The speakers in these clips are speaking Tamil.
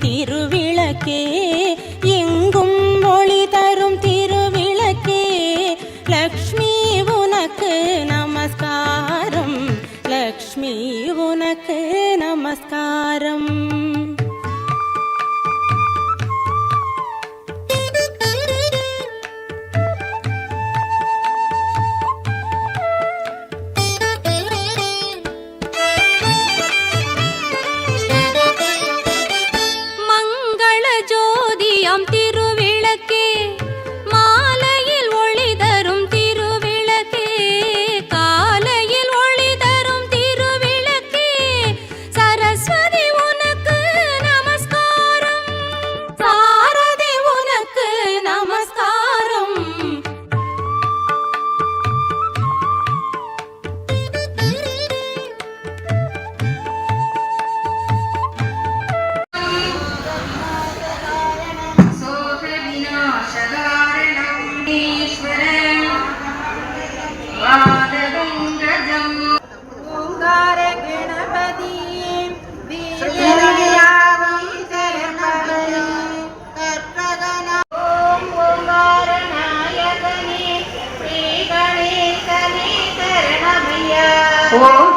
திருவிளக்கே Hello?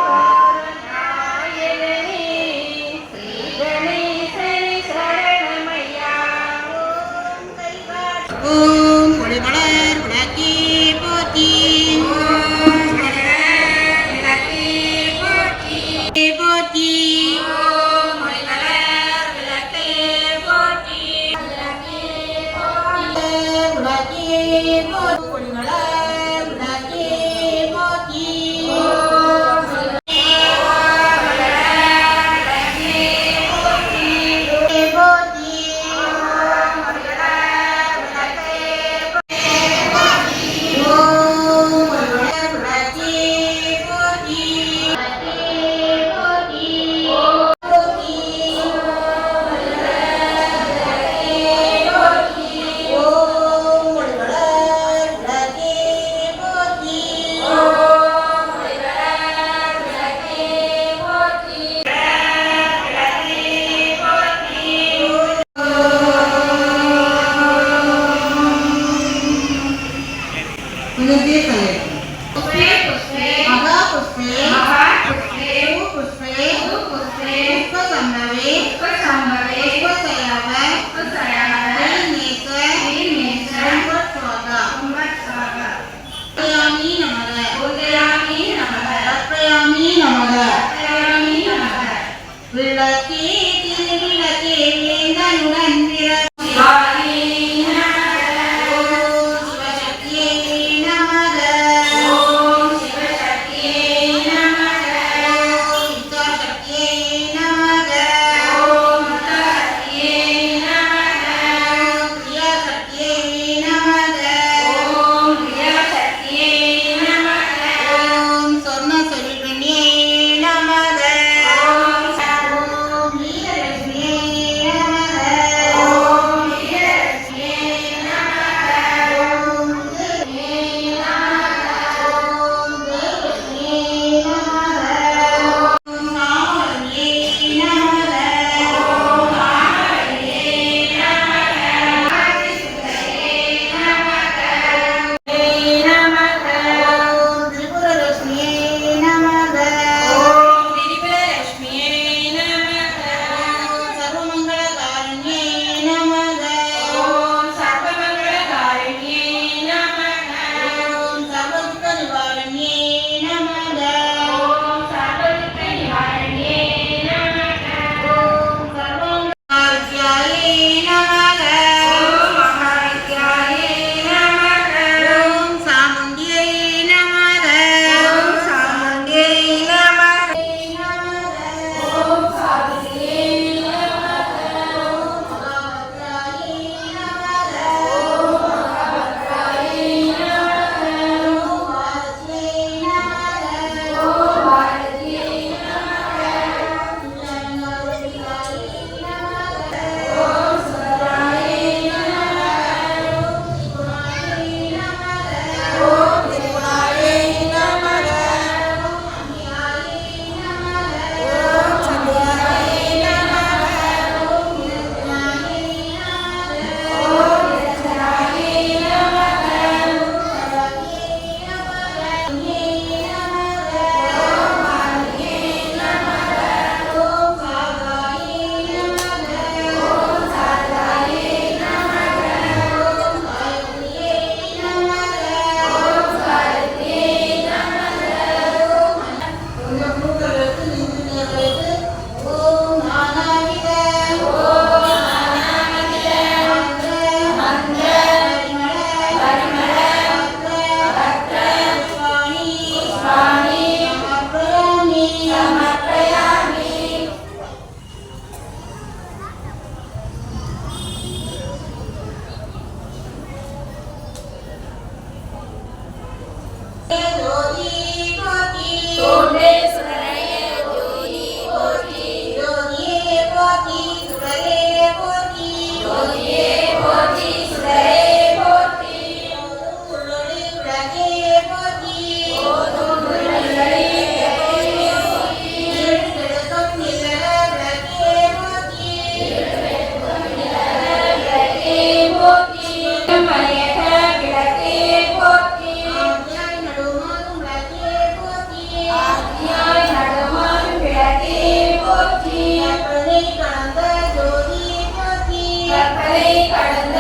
கற்பனை கடந்த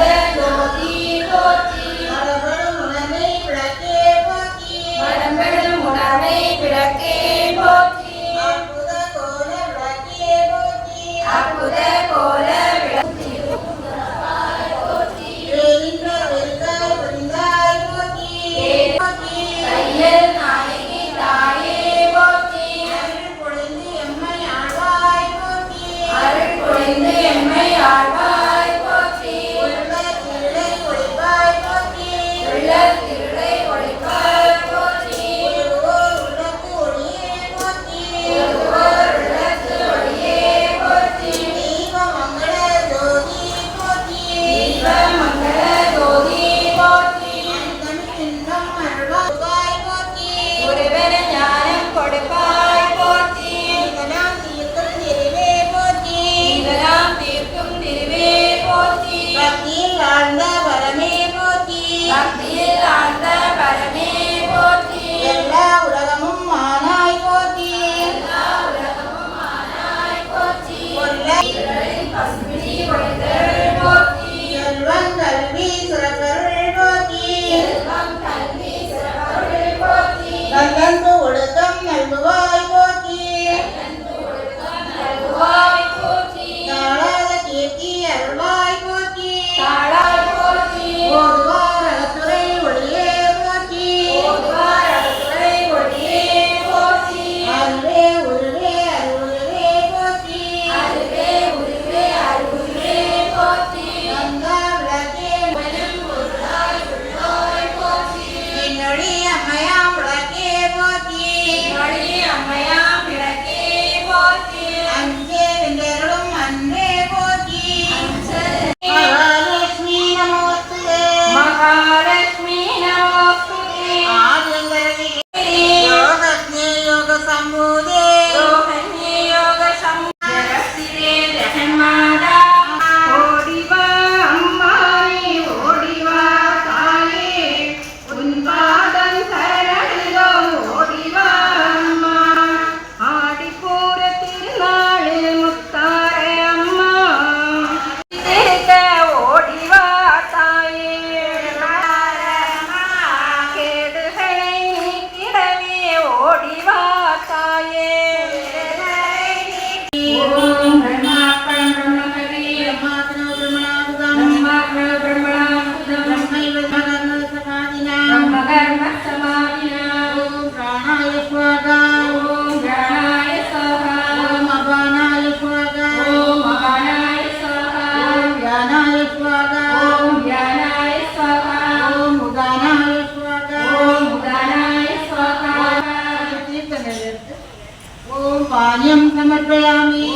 సమర్పయామి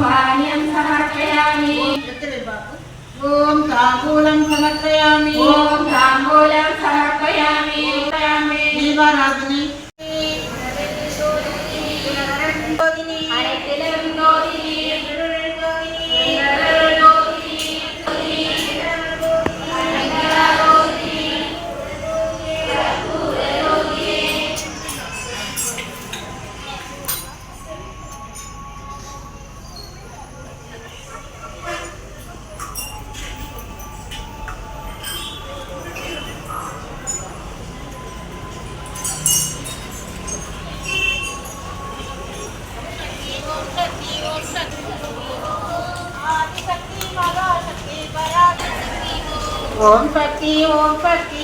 పానీయం సమర్పయామి. ఓం తాంబూలం సమర్పయామి. ఓం con. Pa'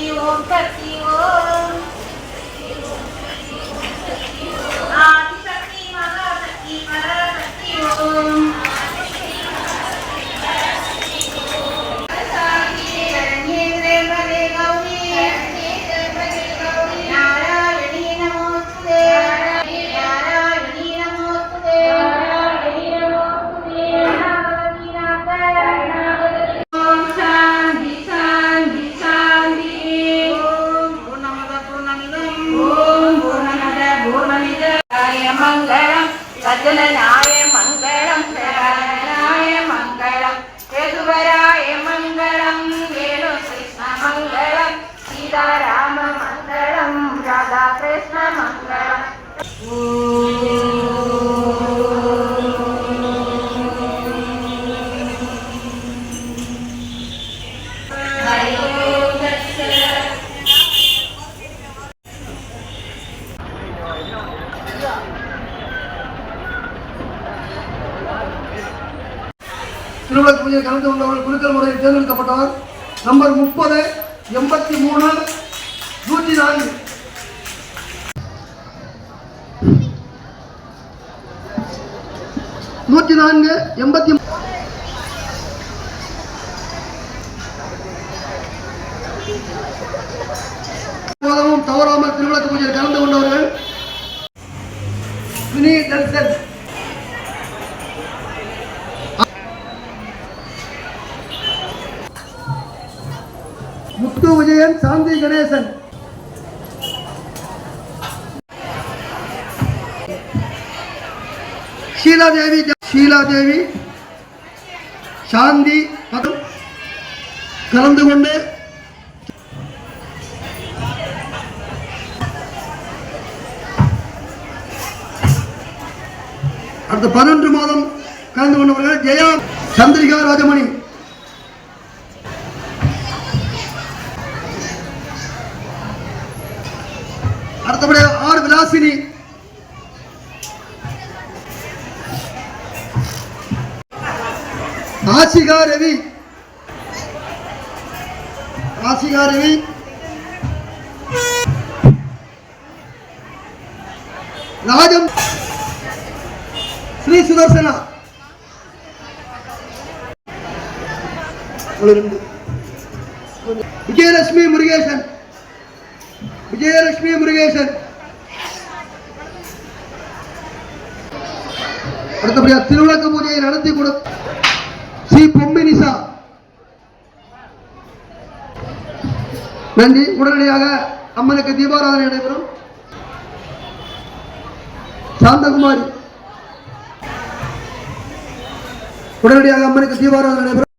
കൂടുതലായി திருவிழா பூஜையில் கலந்து கொண்டவர்கள் குழுக்கள் முறையில் தேர்ந்தெடுக்கப்பட்டவர். நம்பர் முப்பது எண்பத்தி மூணு நூற்றி நான்கு. நூற்றி நான்கு எண்பத்தி கணேசன் சாந்தி கணேசன். ஷீலா தேவி சாந்தி பதம். கலந்து கொண்டு. அடுத்த பதினொன்று மாதம் கலந்து கொண்டவர்கள் ஜெயா சந்திரிகா ராஜமணி. ராசிகா ரவி ராசிகா ரவி ராஜம் ஸ்ரீ சுதர்சனா. ரெண்டு. விஜயலட்சுமி முருகேசன். விஜயலட்சுமி முருகேசன். அடுத்தபடியாக திருவிளக்க பூஜையை நடத்தி கொடு. நன்றி. உடனடியாக அம்மனுக்கு தீபாராதனை நடைபெறும். சாந்தகுமாரி. உடனடியாக அம்மனுக்கு தீபாராதனை நடைபெறும்.